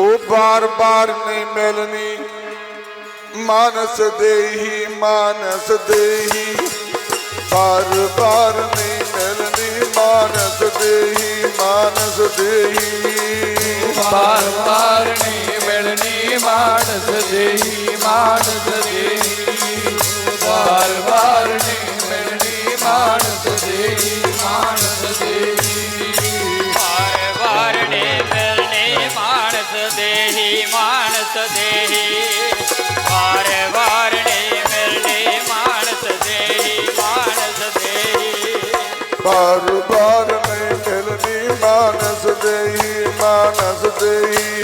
ਉਹ ਬਾਰ ਬਾਰ ਨਹੀਂ ਮਿਲਣੀ। ਮਾਨਸ ਦੇਹੀ ਮਾਨਸ ਦੇਹੀ। ਬਾਰ ਬਾਰ ਨਹੀਂ ਮਿਲਣੀ। ਮਾਨਸ ਦੇਹੀ ਮਾਨਸ ਦੇਹੀ। ਬਾਰ ਬਾਰ ਨਹੀਂ ਮਿਲਣੀ। ਮਾਨਸ ਦੇਹੀ ਮਾਨਸ ਦੇਹੀ। ਬਾਰ ਬਾਰ ਨਹੀਂ ਮਿਲਣੀ। ਮਾਨਸ ਦੇਹੀ ਮਾਨਸ ਦੇਹੀ। ਦੇਹੀ ਮਾਨਸ ਦੇਹੀ। ਵਾਰ ਵਾਰ ਨੇ ਮਿਲਨੇ ਮਾਨਸ ਦੇਹੀ ਮਾਨਸ ਦੇਹੀ। ਬਾਰ ਬਾਰ ਨਹੀਂ ਮਿਲਣੀ ਮਾਨਸ ਦੇਹੀ ਮਾਨਸ ਦੇਹੀ।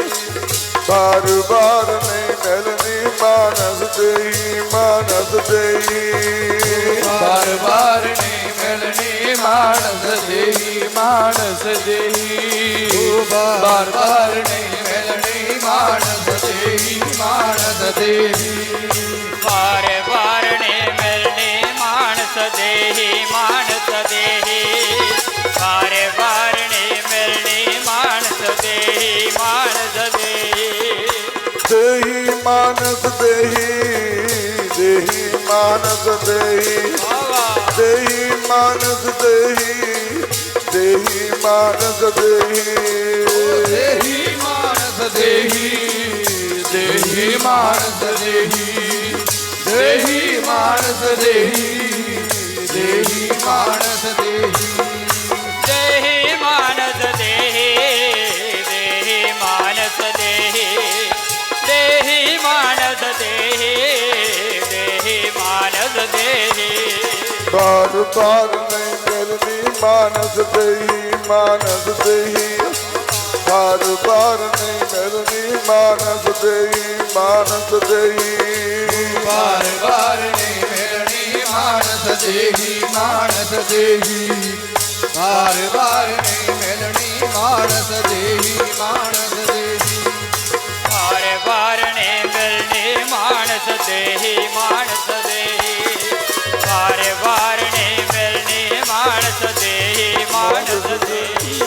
ਬਾਰ ਬਾਰ ਨਹੀਂ ਮਿਲਣੀ ਮਾਨਸ ਦੇਹੀ ਮਾਨਸ ਦੇਹੀ। ਬਾਰ ਬਾਰ ਨਹੀਂ ਮਿਲਣੀ ਮਾਨਸ ਦੇਹੀ ਮਾਨਸ ਦੇਹੀ। ਬਾਰ ਬਾਰ ਨਹੀਂ ਮਿਲਣੀ से मानस देवी पार भारणे मिली माणस दे मानस देही हार भारणी मिली माणस दे माणस दे सही मानस दे दे मानस दे हवा मानस दे सही मानस दे से मानस दे ਦੇਹੀ ਮਾਨਸ ਦੇਹੀ ਦੇਹੀ ਮਾਨਸ ਦੇਹੀ ਦੇਹੀ ਮਾਨਸ ਦੇਹੀ। ਦੇਹੀ ਮਾਨਸ ਦੇਹੀ ਦੇਹੀ ਮਾਨਸ ਦੇਹੀ ਦੇਹੀ ਮਾਨਸ ਦੇਹੀ ਦੇਹੀ ਮਾਨਸ ਦੇਹੀ। ਬਾਦ ਬਾਦ ਮੈਂ ਕਰਨੀ ਮਾਨਸ ਦੇਹੀ ਮਾਨਸ ਦੇਹੀ। ਬਾਦ ਬਾਦ ਮੈਂ ਕਰਨੀ ਮਾਨਸ ਦੇਈ ਮਾਨਸ ਦੇਈ ਵਾਰ ਵਾਰ ਨੀ ਮਿਲਣੀ ਮਾਨਸ ਦੇਹੀ ਮਾਨਸ ਦੇਹੀ ਵਾਰ ਵਾਰ ਨੀ ਮਿਲਣੀ ਮਾਨਸ ਦੇਹੀ ਮਾਨਸ ਦੇਹੀ ਵਾਰ ਵਾਰ ਨੀ ਮਿਲਣੀ ਮਾਨਸ ਦੇਹੀ ਮਾਨਸ ਦੇਹੀ ਵਾਰ ਵਾਰ ਨੀ ਮਿਲਣੀ ਮਾਨਸ ਦੇਹੀ ਮਾਨਸ ਦੇਹੀ